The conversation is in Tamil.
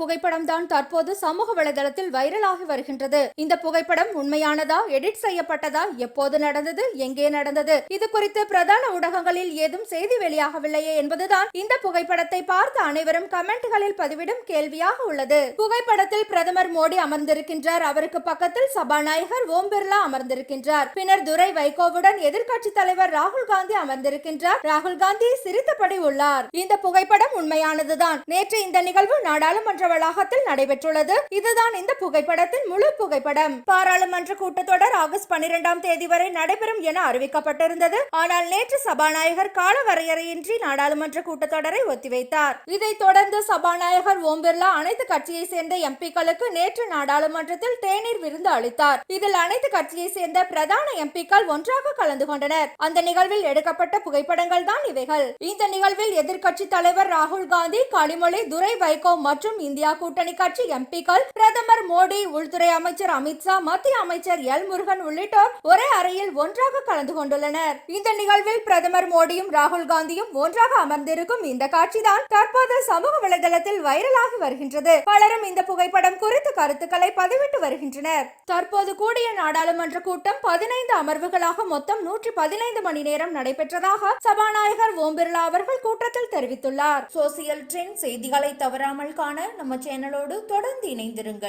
புகைப்படம் தான் தற்போது சமூக வலைதளத்தில் வைரலாகி வருகின்றது. இந்த புகைப்படம் உண்மையானதா எடிட் செய்யப்பட்டதா எப்போது நடந்தது எங்கே நடந்தது? இது குறித்து பிரதான ஊடகங்களில் ஏதும் செய்தி வெளியாகவில்லையே என்பதுதான் இந்த புகைப்படத்தை பார்த்து அனைவரும் கமெண்ட்களில் பதிவிடும் கேள்வியாக உள்ளது. புகைப்படத்தில் பிரதமர் மோடி அமர்ந்திருக்கின்றார். அவருக்கு பக்கத்தில் சபாநாயகர் ஓம் பிர்லா அமர்ந்திருக்கின்றார். பின்னர் துரை வைகோவுடன் எதிர்கட்சி தலைவர் ராகுல் காந்தி அமர்ந்திருக்கின்றார். ராகுல் காந்தி சிரித்தபடி உள்ளார். இந்த புகைப்படம் உண்மையானதுதான். நேற்று இந்த நிகழ்வு நாடாளுமன்ற வளாகத்தில் நடைபெற்றுள்ளது. இதுதான் இந்த புகைப்படத்தின் முழு புகைப்படம். பாராளுமன்ற கூட்டத்தொடர் ஆகஸ்ட் பனிரெண்டாம் தேதி வரை நடைபெறும் என அறிவிக்கப்பட்டிருந்தது. ஆனால் நேற்று சபாநாயகர் கால வரையறையின்றி நாடாளுமன்ற கூட்டத்தொடரை ஒத்திவைத்தார். இதைத் தொடர்ந்து சபாநாயகர் ஓம் பிர்லா அனைத்து கட்சியை சேர்ந்த எம்பிக்களுக்கு நேற்று நாடாளுமன்றத்தில் தேநீர் விருந்து அளித்தார். இதில் அனைத்து கட்சியை சேர்ந்த பிரதான எம்பிக்கள் ஒன்றாக கலந்து கொண்டனர். அந்த நிகழ்வில் எடுக்கப்பட்ட புகைப்படங்கள் தான் இவைகள். இந்த நிகழ்வில் எதிர்க்கட்சி தலைவர் ராகுல் காந்தி கனிமொழி துரை வைகோ மற்றும் இந்தியா கூட்டணி கட்சி எம்பிக்கள் பிரதமர் மோடி உள்துறை அமைச்சர் அமித்ஷா மத்திய அமைச்சர் எல் முருகன் உள்ளிட்டோர் ஒரே அறையில் ஒன்றாக கலந்து கொண்டுள்ளனர். இந்த நிகழ்வில் பிரதமர் மோடியும் ராகுல் காந்தியும் ஒன்றாக அமர்ந்திருக்கும் இந்த காட்சிதான் தற்போது சமூக வலைதளத்தில் வைரலாகி வருகின்றது. பலரும் இந்த புகைப்படம் குறித்து கருத்துக்களை பதிவிட்டு வருகின்றனர். தற்போது கூடிய நாடாளுமன்ற கூட்டம் பதினைந்து அமர்வுகளாக மொத்தம் நூற்றி பதினைந்து மணி நேரம் நடைபெற்றதாக சபாநாயகர் ஓம் பிர்லா அவர்கள் கூட்டத்தில் தெரிவித்துள்ளார். சோசியல் ட்ரெண்ட் செய்திகளை தவறாமல் காண நம்ம சேனலோடு தொடர்ந்து இணைந்திருங்கள்.